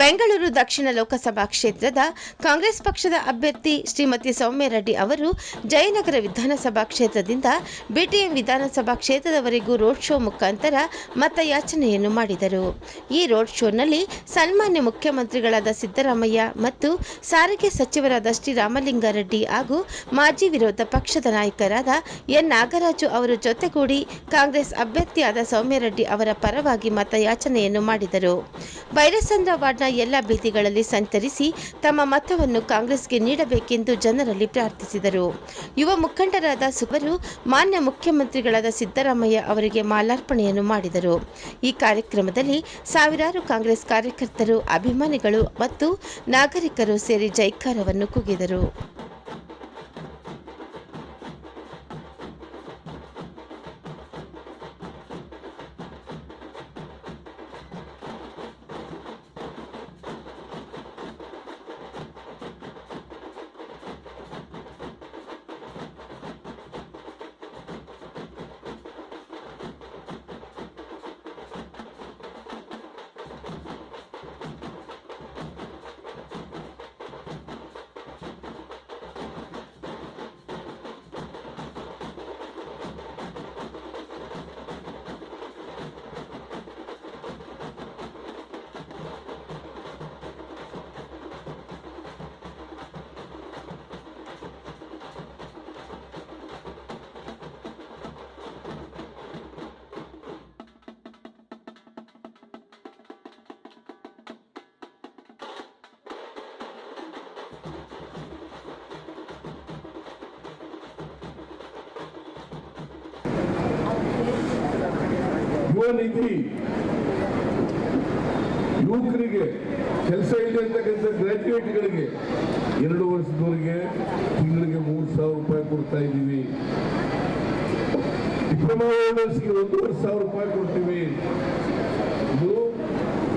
ಬೆಂಗಳೂರು ದಕ್ಷಿಣ ಲೋಕಸಭಾ ಕ್ಷೇತ್ರದ ಕಾಂಗ್ರೆಸ್ ಪಕ್ಷದ ಅಭ್ಯರ್ಥಿ ಶ್ರೀಮತಿ ಸೌಮ್ಯ ರೆಡ್ಡಿ ಅವರು ಜಯನಗರ ವಿಧಾನಸಭಾ ಕ್ಷೇತ್ರದಿಂದ ಬಿಟಿಎಂ ವಿಧಾನಸಭಾ ಕ್ಷೇತ್ರದವರೆಗೂ ರೋಡ್ ಶೋ ಮುಖಾಂತರ ಮತಯಾಚನೆಯನ್ನು ಮಾಡಿದರು. ಈ ರೋಡ್ ಶೋನಲ್ಲಿ ಸನ್ಮಾನ್ಯ ಮುಖ್ಯಮಂತ್ರಿಗಳಾದ ಸಿದ್ದರಾಮಯ್ಯ ಮತ್ತು ಸಾರಿಗೆ ಸಚಿವರಾದ ಶ್ರೀರಾಮಲಿಂಗಾರೆಡ್ಡಿ ಹಾಗೂ ಮಾಜಿ ವಿರೋಧ ಪಕ್ಷದ ನಾಯಕರಾದ ಎನ್ ನಾಗರಾಜು ಅವರು ಜೊತೆಗೂಡಿ ಕಾಂಗ್ರೆಸ್ ಅಭ್ಯರ್ಥಿಯಾದ ಸೌಮ್ಯರೆಡ್ಡಿ ಅವರ ಪರವಾಗಿ ಮತಯಾಚನೆಯನ್ನು ಮಾಡಿದರು. ಬೈರಸಂದ್ರ ವಾರ್ಡ್ನ ಎಲ್ಲ ಬೀದಿಗಳಲ್ಲಿ ಸಂಚರಿಸಿ ತಮ್ಮ ಮತವನ್ನು ಕಾಂಗ್ರೆಸ್ಗೆ ನೀಡಬೇಕೆಂದು ಜನರಲ್ಲಿ ಪ್ರಾರ್ಥಿಸಿದರು. ಯುವ ಮುಖಂಡರಾದ ಸುಬರು ಮಾನ್ಯ ಮುಖ್ಯಮಂತ್ರಿಗಳಾದ ಸಿದ್ದರಾಮಯ್ಯ ಅವರಿಗೆ ಮಾಲಾರ್ಪಣೆಯನ್ನು ಮಾಡಿದರು. ಈ ಕಾರ್ಯಕ್ರಮದಲ್ಲಿ ಸಾವಿರಾರು ಕಾಂಗ್ರೆಸ್ ಕಾರ್ಯಕರ್ತರು, ಅಭಿಮಾನಿಗಳು ಮತ್ತು ನಾಗರಿಕರು ಸೇರಿ ಜೈಕಾರವನ್ನು ಕೂಗಿದರು ಯುವ ನಿಧಿ ಯುವಕರಿಗೆ ಕೆಲಸ ಇಲ್ಲ ಅಂತಕ್ಕಂಥ ಗ್ರಾಜ್ಯುಯೇಟ್ಗಳಿಗೆ ಎರಡು ವರ್ಷದವರೆಗೆ ತಿಂಗಳಿಗೆ ಮೂರು ಸಾವಿರ ರೂಪಾಯಿ ಕೊಡ್ತಾ ಇದ್ದೀವಿ. ಡಿಪ್ಲೊಮಾ ಹೋಲ್ಡರ್ಸ್ಗೆ ಒಂದೂವರೆ ಸಾವಿರ ರೂಪಾಯಿ ಕೊಡ್ತೀವಿ. ಇದು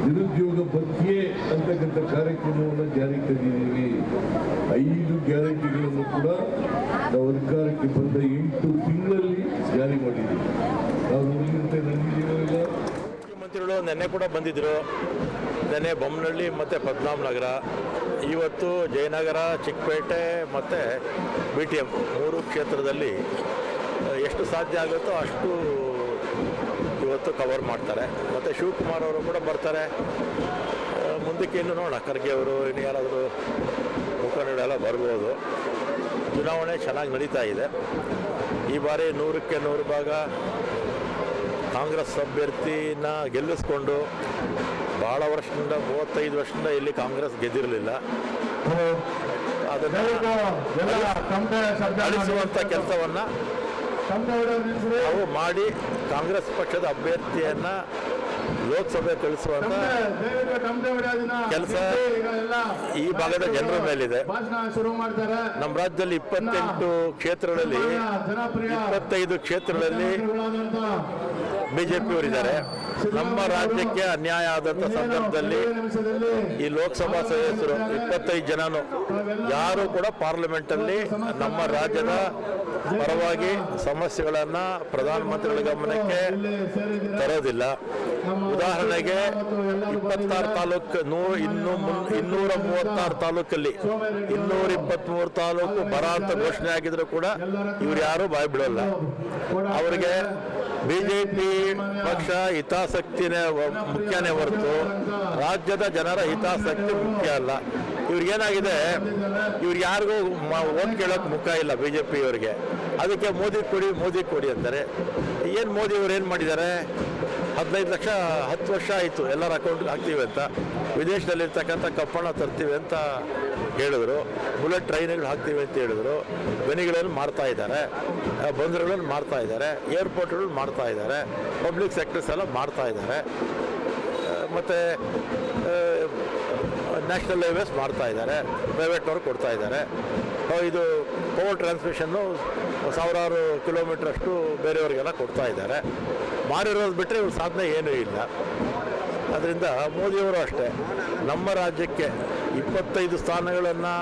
ನಿರುದ್ಯೋಗ ಭತ್ಯೆ ಅಂತಕ್ಕಂಥ ಕಾರ್ಯಕ್ರಮವನ್ನು ಜಾರಿಗೆ ತಂದಿದ್ದೀವಿ. ಐದು ಗ್ಯಾರಂಟಿಗಳನ್ನು ಕೂಡ ನಾವು ಅಧಿಕಾರಕ್ಕೆ ಬಂದ ನಿನ್ನೆ ಕೂಡ ಬಂದಿದ್ದರು ನೆನ್ನೆ ಬೊಮ್ಮನಹಳ್ಳಿ ಮತ್ತು ಪದ್ಮನಾಭನಗರ ಇವತ್ತು ಜಯನಗರ, ಚಿಕ್ಕಪೇಟೆ ಮತ್ತು ಬಿ ಟಿ ಎಂ ಮೂರು ಕ್ಷೇತ್ರದಲ್ಲಿ ಎಷ್ಟು ಸಾಧ್ಯ ಆಗುತ್ತೋ ಅಷ್ಟು ಇವತ್ತು ಕವರ್ ಮಾಡ್ತಾರೆ. ಮತ್ತು ಶಿವಕುಮಾರ್ ಅವರು ಕೂಡ ಬರ್ತಾರೆ. ಮುಂದಕ್ಕೆ ಇನ್ನು ನೋಡೋಣ. ಖರ್ಗೆ ಅವರು, ಇನ್ನು ಯಾರಾದರೂ ಮುಖಂಡರೆಲ್ಲ ಬರ್ಬೋದು. ಚುನಾವಣೆ ಚೆನ್ನಾಗಿ ನಡೀತಾ ಇದೆ. ಈ ಬಾರಿ ನೂರಕ್ಕೆ ನೂರು ಭಾಗ ಕಾಂಗ್ರೆಸ್ ಅಭ್ಯರ್ಥಿನ ಗೆಲ್ಲಿಸ್ಕೊಂಡು ಭಾಳ ವರ್ಷದಿಂದ ಮೂವತ್ತೈದು ವರ್ಷದಿಂದ ಇಲ್ಲಿ ಕಾಂಗ್ರೆಸ್ ಗೆದ್ದಿರಲಿಲ್ಲ. ಅದನ್ನು ಅಳಿಸುವಂಥ ಕೆಲಸವನ್ನು ನಾವು ಮಾಡಿ ಕಾಂಗ್ರೆಸ್ ಪಕ್ಷದ ಅಭ್ಯರ್ಥಿಯನ್ನ ಲೋಕಸಭೆ ಕಳಿಸುವಂತ ಕೆಲಸ ಈ ಭಾಗದ ಜನರ ಮೇಲಿದೆ. ಭಾಷಣ ಶುರು ಮಾಡ್ತಾರೆ. ನಮ್ಮ ರಾಜ್ಯದಲ್ಲಿ ಇಪ್ಪತ್ತೆಂಟು ಕ್ಷೇತ್ರಗಳಲ್ಲಿ ಇಪ್ಪತ್ತೈದು ಕ್ಷೇತ್ರಗಳಲ್ಲಿ ಬಿಜೆಪಿಯವರಿದ್ದಾರೆ. ನಮ್ಮ ರಾಜ್ಯಕ್ಕೆ ಅನ್ಯಾಯ ಆದಂಥ ಸಂದರ್ಭದಲ್ಲಿ ಈ ಲೋಕಸಭಾ ಸದಸ್ಯರು ಇಪ್ಪತ್ತೈದು ಜನನು ಯಾರು ಕೂಡ ಪಾರ್ಲಿಮೆಂಟಲ್ಲಿ ನಮ್ಮ ರಾಜ್ಯದ ಪರವಾಗಿ ಸಮಸ್ಯೆಗಳನ್ನು ಪ್ರಧಾನಮಂತ್ರಿಗಳ ಗಮನಕ್ಕೆ ತರೋದಿಲ್ಲ. ಉದಾಹರಣೆಗೆ ಇಪ್ಪತ್ತಾರು ತಾಲೂಕು ನೂ ಇನ್ನು ಮುನ್ ಇನ್ನೂರ ಮೂವತ್ತಾರು ತಾಲೂಕಲ್ಲಿ ಇನ್ನೂರ ಇಪ್ಪತ್ತ್ಮೂರು ತಾಲೂಕು ಬರ ಅಂತ ಘೋಷಣೆ ಆಗಿದ್ರು ಕೂಡ ಇವ್ರು ಯಾರೂ ಬಾಯಿ ಬಿಡೋಲ್ಲ. ಅವರಿಗೆ ಬಿಜೆಪಿ ಪಕ್ಷ ಹಿತಾಸಕ್ತಿನೇ ಮುಖ್ಯನೇ ಹೊರತು ರಾಜ್ಯದ ಜನರ ಹಿತಾಸಕ್ತಿ ಮುಖ್ಯ ಅಲ್ಲ. ಇವ್ರಿಗೇನಾಗಿದೆ ಇವ್ರು ಯಾರಿಗೂ ಓಟ್ ಕೇಳೋಕೆ ಮುಖ ಇಲ್ಲ ಬಿ ಜೆ ಪಿಯವ್ರಿಗೆ ಅದಕ್ಕೆ ಮೋದಿ ಕೊಡಿ ಮೋದಿ ಕೊಡಿ ಅಂತಾರೆ. ಏನು ಮೋದಿ ಅವ್ರು ಏನು ಮಾಡಿದ್ದಾರೆ? ಹದಿನೈದು ಲಕ್ಷ, ಹತ್ತು ವರ್ಷ ಆಯಿತು. ಎಲ್ಲರ ಅಕೌಂಟ್ಗೆ ಹಾಕ್ತೀವಿ ಅಂತ. ವಿದೇಶದಲ್ಲಿರ್ತಕ್ಕಂಥ ಕಪ್ಪಣ ತರ್ತೀವಿ ಅಂತ ಹೇಳಿದ್ರು, ಬುಲೆಟ್ ಟ್ರೈನ್ಗಳು ಹಾಕ್ತೀವಿ ಅಂತ ಹೇಳಿದ್ರು. ಗಣಿಗಳನ್ನು ಮಾಡ್ತಾ ಇದ್ದಾರೆ. ಬಂದರುಗಳನ್ನು ಮಾಡ್ತಾ ಇದ್ದಾರೆ. ಏರ್ಪೋರ್ಟ್ಗಳು ಮಾಡ್ತಾ ಇದ್ದಾರೆ. ಪಬ್ಲಿಕ್ ಸೆಕ್ಟರ್ಸ್ ಎಲ್ಲ ಮಾಡ್ತಾ ಇದ್ದಾರೆ. ಮತ್ತು ನ್ಯಾಷನಲ್ ಹೈವೇಸ್ ಮಾಡ್ತಾ ಇದ್ದಾರೆ. ಪ್ರೈವೇಟ್ನವ್ರು ಕೊಡ್ತಾ ಇದ್ದಾರೆ. ಇದು ಪವರ್ ಟ್ರಾನ್ಸ್ಮಿಷನ್ನು ಸಾವಿರಾರು ಕಿಲೋಮೀಟರ್ ಅಷ್ಟು ಬೇರೆಯವರಿಗೆಲ್ಲ ಕೊಡ್ತಾ ಇದ್ದಾರೆ. ಮಾರಿರೋದು ಬಿಟ್ಟರೆ ಇವ್ರ ಸಾಧನೆ ಏನೂ ಇಲ್ಲ. ಅದರಿಂದ ಮೋದಿಯವರು ಅಷ್ಟೇ. ನಮ್ಮ ರಾಜ್ಯಕ್ಕೆ ಇಪ್ಪತ್ತೈದು ಸ್ಥಾನಗಳನ್ನು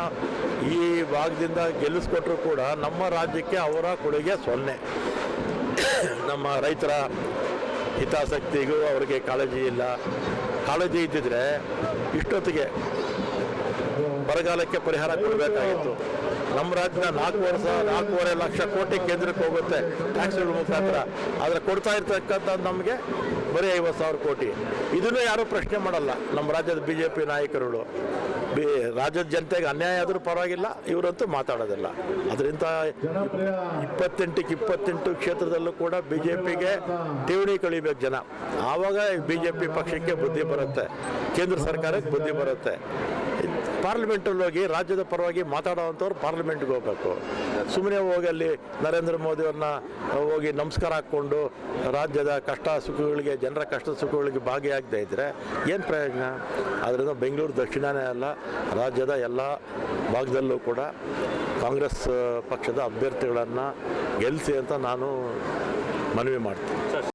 ಈ ಭಾಗದಿಂದ ಗೆಲ್ಲಿಸ್ಕೊಟ್ರು ಕೂಡ ನಮ್ಮ ರಾಜ್ಯಕ್ಕೆ ಅವರ ಕೊಡುಗೆ ಸೊನ್ನೆ. ನಮ್ಮ ರೈತರ ಹಿತಾಸಕ್ತಿಗೂ ಅವರಿಗೆ ಕಾಳಜಿ ಇಲ್ಲ. ಕಾಳಜಿ ಇದ್ದಿದ್ರೆ ಇಷ್ಟೊತ್ತಿಗೆ ಬರಗಾಲಕ್ಕೆ ಪರಿಹಾರ ಕೊಡಬೇಕಾಗಿತ್ತು. ನಮ್ಮ ರಾಜ್ಯದ ನಾಲ್ಕು ವರ್ಷ, ನಾಲ್ಕೂವರೆ ಲಕ್ಷ ಕೋಟಿ ಕೇಂದ್ರಕ್ಕೆ ಹೋಗುತ್ತೆ ಟ್ಯಾಕ್ಸ್ಗಳ ಮುಖಾಂತರ. ಆದರೆ ಕೊಡ್ತಾ ಇರ್ತಕ್ಕಂಥ ನಮಗೆ ಬರೀ ಐವತ್ತು ಸಾವಿರ ಕೋಟಿ. ಇದನ್ನು ಯಾರೂ ಪ್ರಶ್ನೆ ಮಾಡಲ್ಲ. ನಮ್ಮ ರಾಜ್ಯದ ಬಿ ಜೆ ಪಿ ನಾಯಕರುಗಳು. ಬಿ ರಾಜ್ಯದ ಜನತೆಗೆ ಅನ್ಯಾಯ ಆದರೂ ಪರವಾಗಿಲ್ಲ ಇವರಂತೂ ಮಾತಾಡೋದಿಲ್ಲ. ಅದರಿಂದ ಇಪ್ಪತ್ತೆಂಟಕ್ಕೆ ಇಪ್ಪತ್ತೆಂಟು ಕ್ಷೇತ್ರದಲ್ಲೂ ಕೂಡ ಬಿ ಜೆ ಪಿಗೆ ಠೇವಣಿ ಕಳಿಬೇಕು ಜನ. ಆವಾಗ ಬಿ ಜೆ ಪಿ ಪಕ್ಷಕ್ಕೆ ಬುದ್ಧಿ ಬರುತ್ತೆ. ಕೇಂದ್ರ ಸರ್ಕಾರಕ್ಕೆ ಬುದ್ಧಿ ಬರುತ್ತೆ. ಪಾರ್ಲಿಮೆಂಟಲ್ಲಿ ಹೋಗಿ ರಾಜ್ಯದ ಪರವಾಗಿ ಮಾತಾಡೋವಂಥವ್ರು ಪಾರ್ಲಿಮೆಂಟ್ಗೆ ಹೋಗಬೇಕು. ಸುಮ್ಮನೆ ಹೋಗಿ ಅಲ್ಲಿ ನರೇಂದ್ರ ಮೋದಿಯವ್ರನ್ನ ಹೋಗಿ ನಮಸ್ಕಾರ ಹಾಕ್ಕೊಂಡು ರಾಜ್ಯದ ಕಷ್ಟ ಸುಖಗಳಿಗೆ ಜನರ ಕಷ್ಟ ಸುಖಗಳಿಗೆ ಭಾಗಿಯಾಗದೇ ಇದ್ದರೆ ಏನು ಪ್ರಯೋಜನ? ಆದ್ದರಿಂದ ಬೆಂಗಳೂರು ದಕ್ಷಿಣನೇ ಅಲ್ಲ, ರಾಜ್ಯದ ಎಲ್ಲ ಭಾಗದಲ್ಲೂ ಕೂಡ ಕಾಂಗ್ರೆಸ್ ಪಕ್ಷದ ಅಭ್ಯರ್ಥಿಗಳನ್ನು ಗೆಲ್ಲಿಸಿ ಅಂತ ನಾನು ಮನವಿ ಮಾಡ್ತೀನಿ.